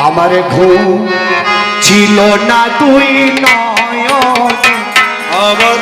আমার ঘুম ছিল না তুই নয় আমার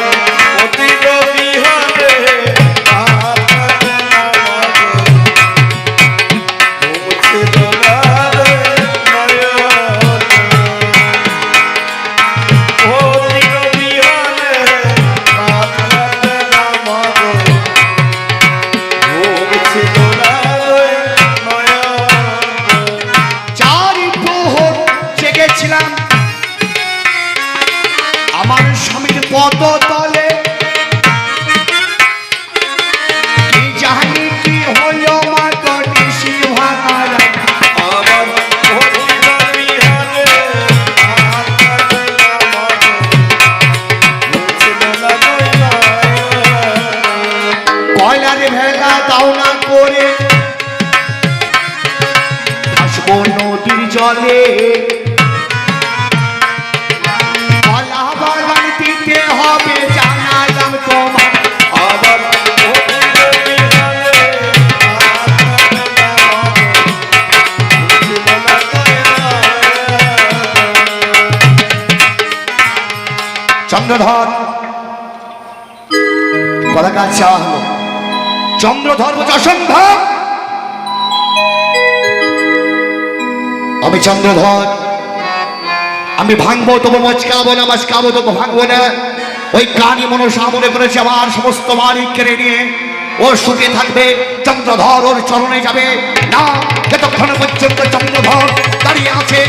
কলা গাছ চাওয়া হলো বলছে অসম্ভব। আমি চন্দ্রধর। আমি ভাঙবো, তবু মচকাবো না মচকাবো তবু ভাঙবো না। ওই কানি মনসা মনে করেছে আমার সমস্ত মালিক কেড়ে নিয়ে। ও সুখে থাকবে, চন্দ্রধর ওর চরণে যাবে। না, যতক্ষণ পর্যন্ত চন্দ্রধর দাঁড়িয়ে আছে,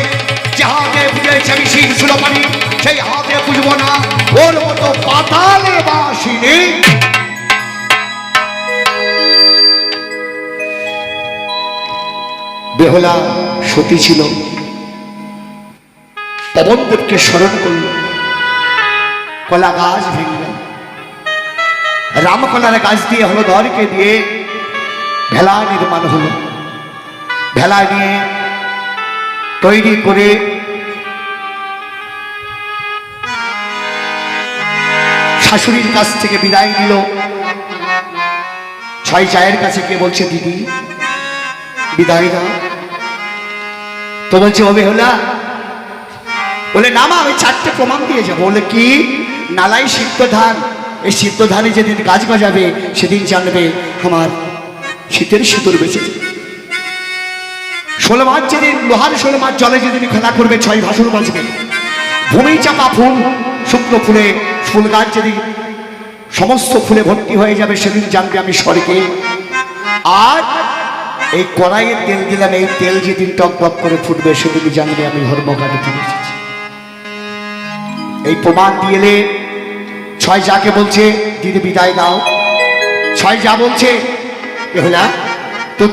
যে হাতে বুঝেছে আমি শির সুলমানি সেই হাতে বুঝব না। ওর মতো পাতালে বাসিনি বেহলা সতী ছিল। পবনদেবকে স্মরণ করল কলা গাছ ভেঙে রামকলার গাছ দিয়ে হলো ধরকে দিয়ে ভেলা নির্মাণ হলো। ভেলা নিয়ে তৈরি করে শাশুড়ির কাছ থেকে বিদায় নিল। ছয় চায়ের কাছে গিয়ে বলছে, দিদি, বিদায় দাও। তো বলছে ও বেহলা বলে, না আমি চারটে প্রমাণ দিয়ে যাব। বলে, কি? নালাই সিদ্ধ ধান এই সিদ্ধ ধানে যেদিন গাছ গজাবে সেদিন জানবে আমার শীতের শীতল বেঁচেছে। ষোলো মাস যেদিন, লোহার ষোলো মাস জলে যেদিন খেলা করবে, ছয় ভাসুর বাঁচবে। ভূমি চাপা ফুল শুক্র ফুলে, ফুল গাছ যেদিন সমস্ত ফুলে ভর্তি হয়ে যাবে, সেদিন জানবে আমি স্বর্গে। আর এই কড়াইয়ে তেল দিলাম, এই তেল যেদিন টক করে ফুটবে সেদিন জানবে আমি ধর্মঘাটে ফিরে এসেছি। এই প্রমাণ দিয়েলে ছয় যাকে বলছে, দিদি বিদায় দাও ছয় যা বলছে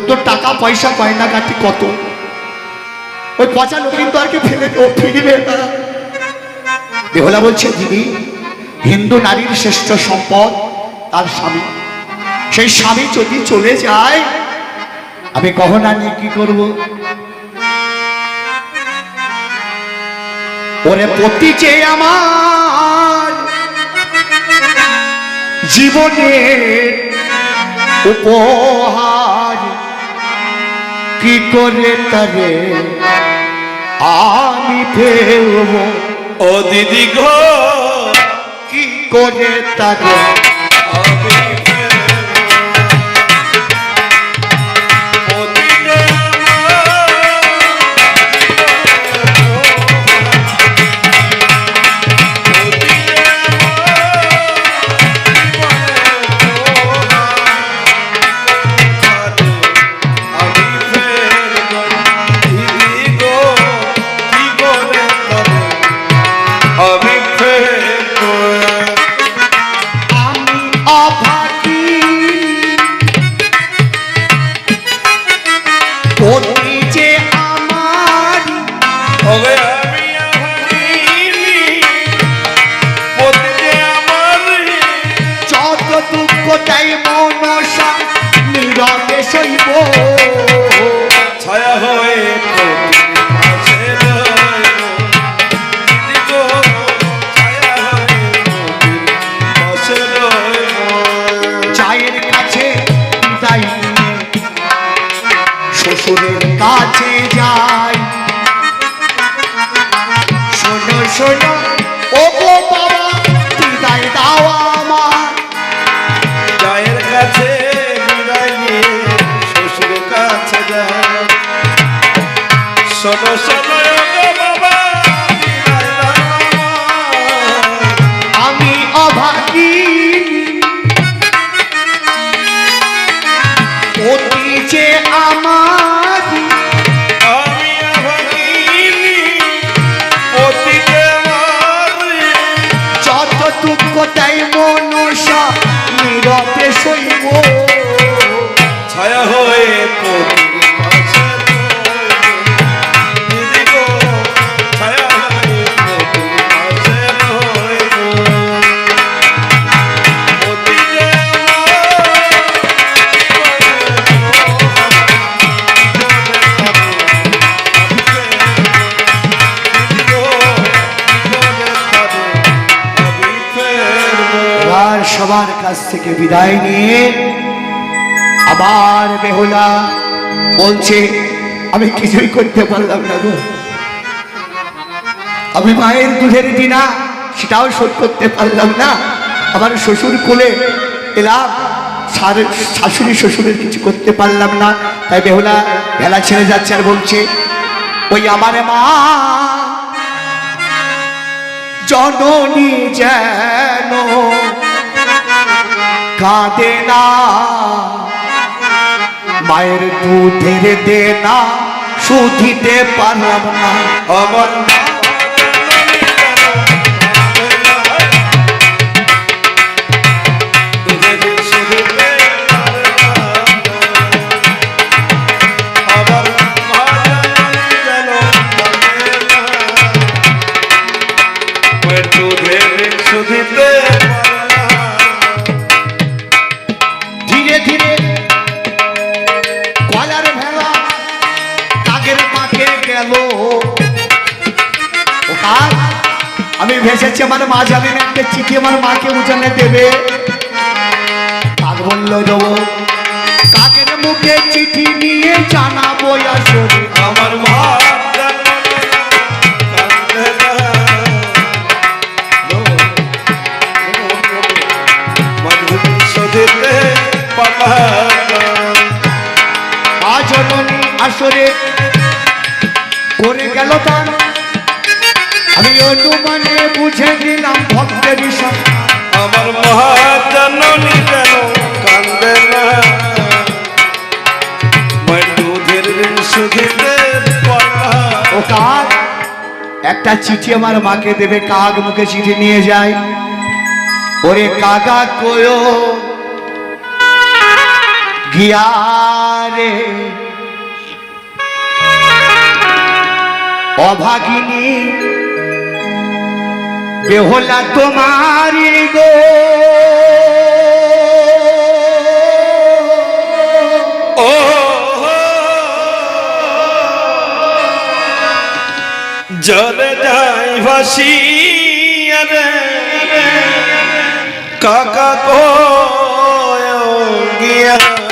তোর টাকা, পয়সা গয়না কাটি কত? ওই পচা লোক কিন্তু আর কি ফেলে ও ফিরবে না বেহলা বলছে, দিদি, হিন্দু নারীর শ্রেষ্ঠ সম্পদ তার স্বামী। সেই স্বামী যদি চলে যায় আমি কখন নিয়ে কি করব? ওরে পতি যে আমার জীবনের উপহার কি করে তারে আমি ফেলব? ও দিদি গো কি করে তারে বিদায় নিয়ে আবার বেহুলা বলছে, আমি কিছুই করতে পারলাম না গো। আমি মায়ের দুধের দিনা সেটাও শোধ করতে পারলাম না। আমার শ্বশুর কোলে এলাম শাশুড়ি শ্বশুরের কিছু করতে পারলাম না। তাই বেহুলা ভেলা ছেড়ে যাচ্ছে আর বলছে, ওই আমার মা জননী যেন কাঁদে না। মায়ের দুধের দেনা শুধিতে পারলাম না। আমার আসরে করে গেল তার। আমি অনুমানে বুঝে নিলাম ভক্তের আমার মহাজননী কান্দে না? দুধের ও কাক একটা চিঠি আমার মাকে দেবে কাক মুখে চিঠি নিয়ে যায়। ওরে কাকা কয়ো গিয়ারে অভাগিনী বেহলা তোমারি গো। জলে যাই ভাসিয়া রে কাকা গিয়া।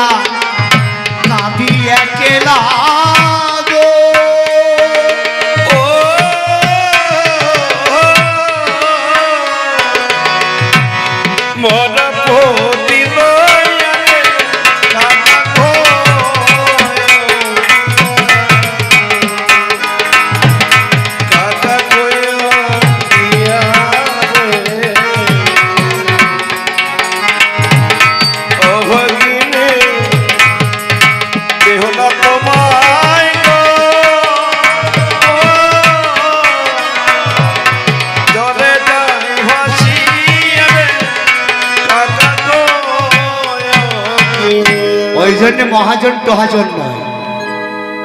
অবলা কাঁদি একেলা। জন্য মহাজন টহাজন নয়।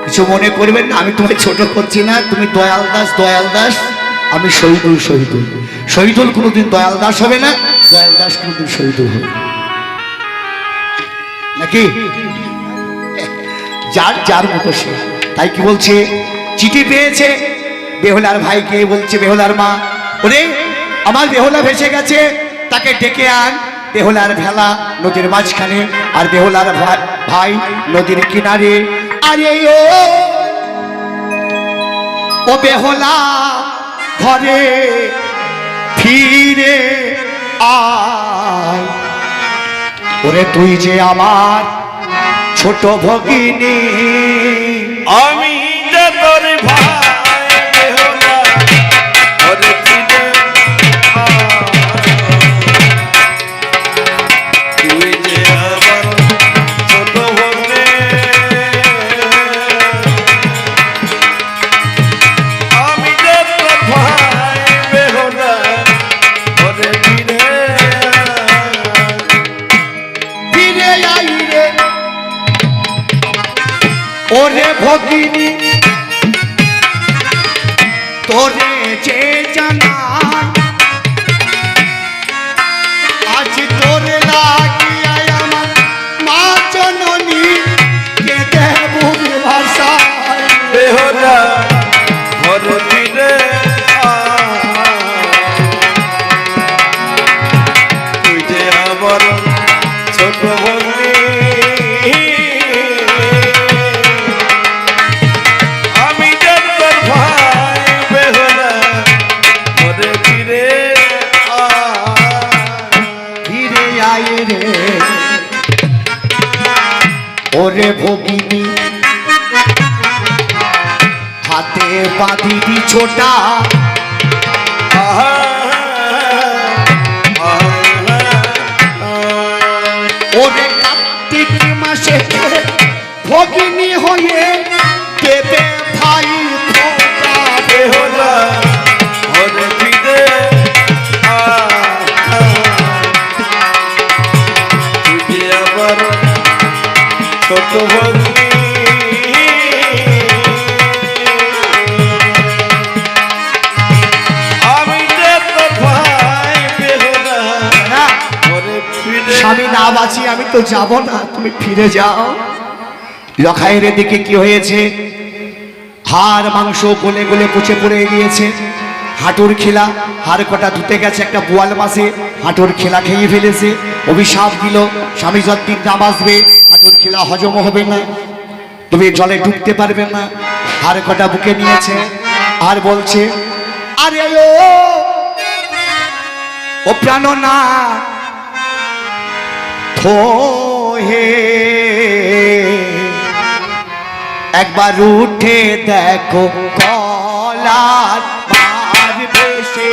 কিছু মনে করবেন আমি তোমায় ছোট করছি না, তুমি দয়াল দাস দয়াল দাস, আমি শহীদুল শহীদুল। শহীদুল কোনোদিন দয়াল দাস হবে না, দয়াল দাস কোনোদিন শহীদুল হবে নাকি? যার যার মতো সে। তাই কি বলছে? চিঠি পেয়েছে, বেহুলার ভাইকে বলছে, বেহলার মা, ওরে, আমার বেহুলা ভেসে গেছে, তাকে ডেকে আন, বেহুলার ভেলা নদীর মাঝখানে, আর বেহুলার ভা- ভাই নদীর কিনারে, আরে ও। ও বেহলা ঘরে ফিরে আয়? ওরে তুই যে আমার ছোট ভগিনী। আমি তোরে যে জানাই ওরে ভগিনী হাতে বাঁধিবি ছোটা। স্বামী না বাঁচি, আমি তো যাব না, তুমি ফিরে যাও। লখাইয়ের দিকে কি হয়েছে? হাড়, মাংস গলে গলে পচে পড়ে গিয়েছে। হাঁটুর খেলা, হাড় কটা ধুতে গেছে একটা বোয়াল মাসে, হাঁটুর খেলা খেয়ে ফেলেছে। অভিশাপ দিল, স্বামী যতদিন না বাঁচবে, হাঁটুর খেলা হজম হবে না। তুমি জলে ডুবতে পারবে না। হাড় কটা বুকে নিয়েছে। আর বলছে, আরে ও প্রাণ না হে একবার উঠে দেখো কলার ভেসে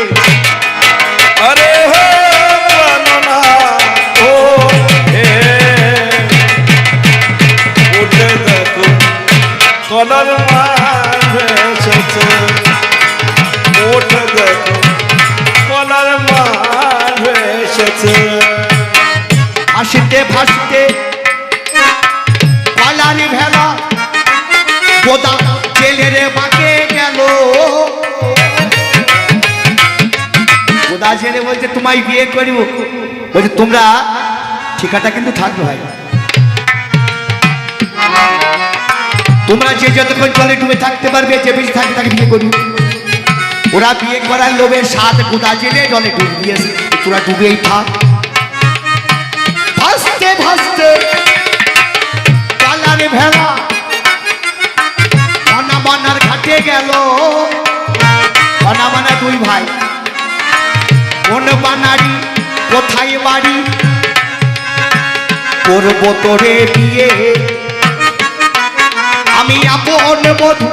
জেলে বলছে, তোমায় বিয়ে করিব। বলছে, তোমরা ঠিকাটা কিন্তু থাকবে ভাই। তোমরা যে যতক্ষণ জলে ডুবে থাকতে পারবে, যে বেশি থাকবে, তাকে বিয়ে করবে ওরা বিয়ে করার লোভে সাত গোদা জেলে জলে ডুব দিয়েছে। তোরা ডুবেই থাক। ভাসতে ভাসতে কালারে ভেলা অনামানার ঘাটে গেল। অনামানা দুই ভাই। কোন বানারি, কোথায় বাড়ি? করব তোরে বিয়ে। আমি আপন বধু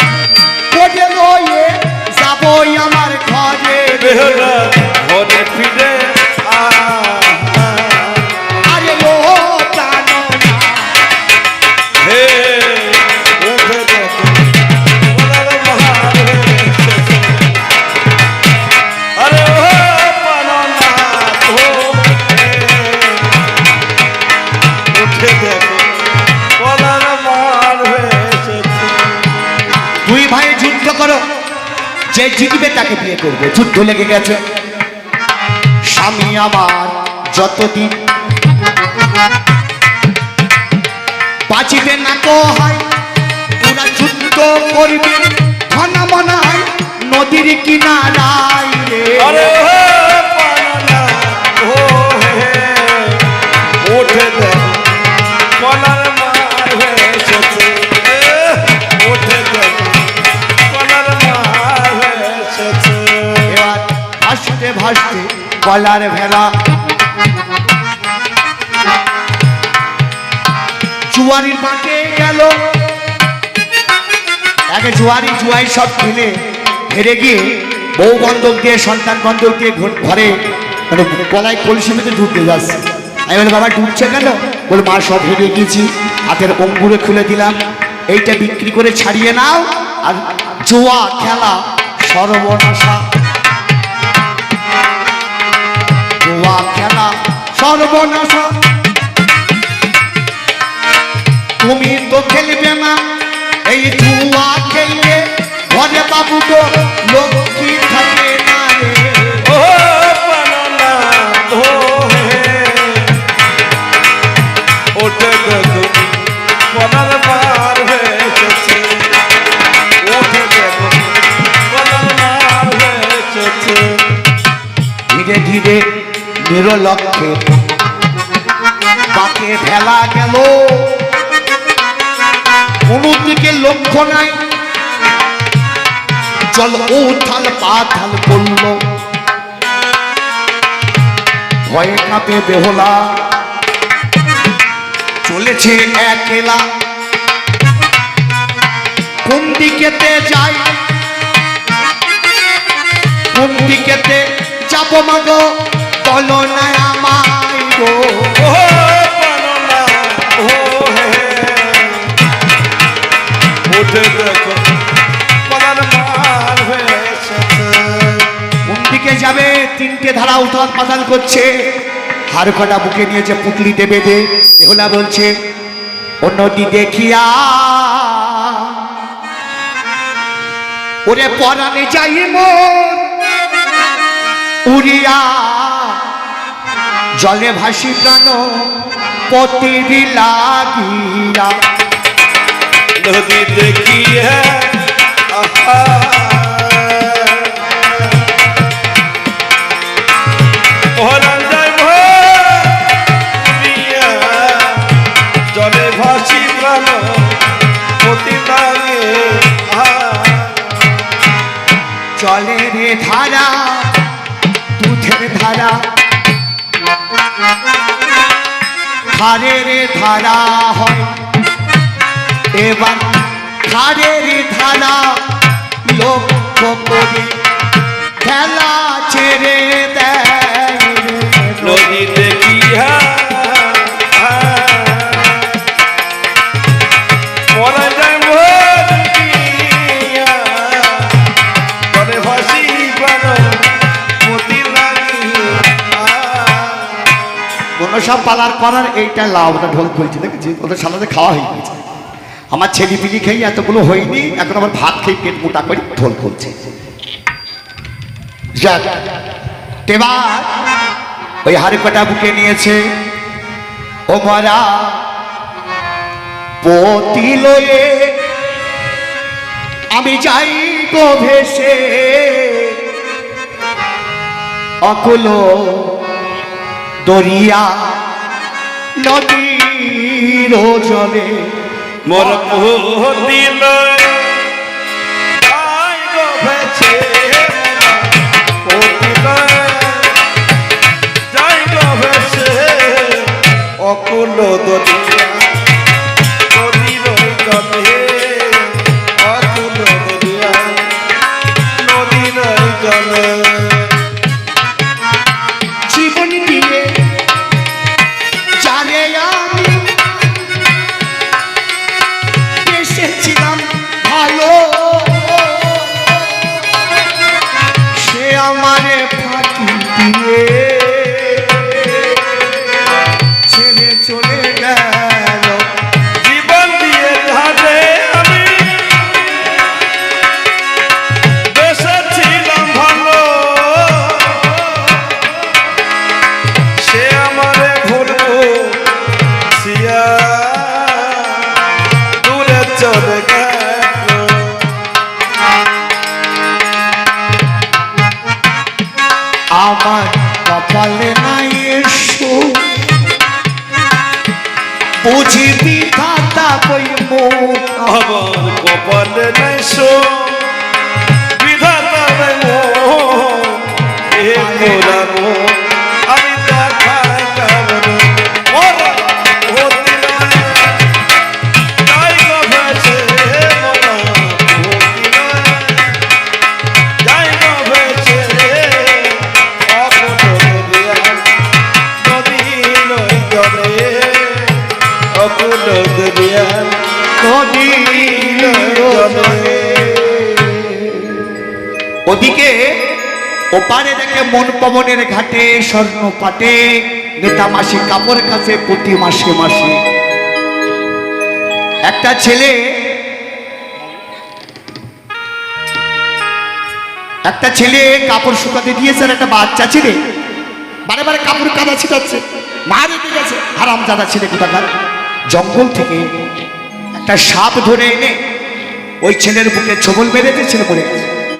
করে লয়ে যাবই আমার ঘরে। ঘরে ফিরে জিতবে তাকে বিয়ে করবে। যুদ্ধ লেগে গেছে। স্বামী আমার যতদিন বাঁচিবে না তো হয় ওরা যুদ্ধ করবে। ঘন মনে হয় নদীর কিনারায় রে। গলার ভেলা জুয়ারির মাঠে গেল। আগে জুয়ারি জুয়াই সব খেলে হেরে গিয়ে বউ বন্ধক দিয়ে, সন্তান বন্ধক দিয়ে ঘর- মানে গলায় কলসি মেতে ঢুকতে যাচ্ছে। আমি বলি বাবা, ঢুকছে কেন? বলে, মা, সব হেরে গিয়েছি। হাতের অঙ্গুরে খুলে দিলাম। এইটা বিক্রি করে ছাড়িয়ে নাও। আর জুয়া, খেলা, সর্বনাশা জুয়া খেলা সর্বনাশা। তুমি তো খেলবে না এই জুয়া খেললে ঘরে বাবু তো লক্ষ্মী থাকে না রে। ও পানা ও হে। ওঠে দেখ কলার মার এসেছে। ওঠে দেখ কলার মার এসেছে। ধীরে ধীরে নিরলক্ষে। পাকে ফেলা গেল। কোনো দিকে লক্ষ্য নাই। চল উথাল পাথাল করল। ভয়ে কাঁপে বেহলা। চলেছে একলা। কোন দিকেতে যাই? কোন দিকেতে যাব মাগো? বলো না আমায় গো। দেখো। দিকে যাবে তিনটে ধারা উঠান পাতাল করছে। হার কটা বুকে নিয়েছে পুটলিতে বেঁধে এগুলা বলছে অন্যটি দেখিয়া ওরে পরাণে যাই মোর উড়িয়া জলে ভাসি প্রাণ পতির লাগিয়া। নদী দেখিয়ে জলে ভাসি প্রাণ লাগে চলে রে ধারা ধারে রে ধারা হয়। এবার ধারের ধারা লক্ষ্য করে খেলা ছেড়ে দেয় সব পালার করার এইটা লাভটা ঢোল খুলছে দেখেছি ওদের সামনে খাওয়া হয়ে গেছে। আমার ছেলে পিলি খেয়ে এতগুলো হয়নি, এখন আবার ভাত খেয়ে পেট মোটা করে ঢোল খুলছে ওই হাড়ি কটা বুকে নিয়েছে, ও মারা পতি লয়ে আমি যাই গো ভেসে, অকুলো দরিয়া নদীর জলে মোর দিল অকুল দরিয়া Maria. ওদিকে ওপারে দেখে মন পবনের ঘাটে, স্বর্ণ পাটে, নেতা মাসি কাপড় কাছে, প্রতি মাসে মাসে। একটা ছেলে একটা ছেলে কাপড় শুকাতে দিয়েছে আর একটা বাচ্চা ছেলে। বারে বারে কাপড় কাদা ছিটাচ্ছে। মারে ঠিক আছে হারাম দাদা ছেলে কোথাকার? জঙ্গল থেকে একটা সাপ ধরে এনে ওই ছেলের বুকে ছবল মেরেছে ছেলে পড়ে গেছে।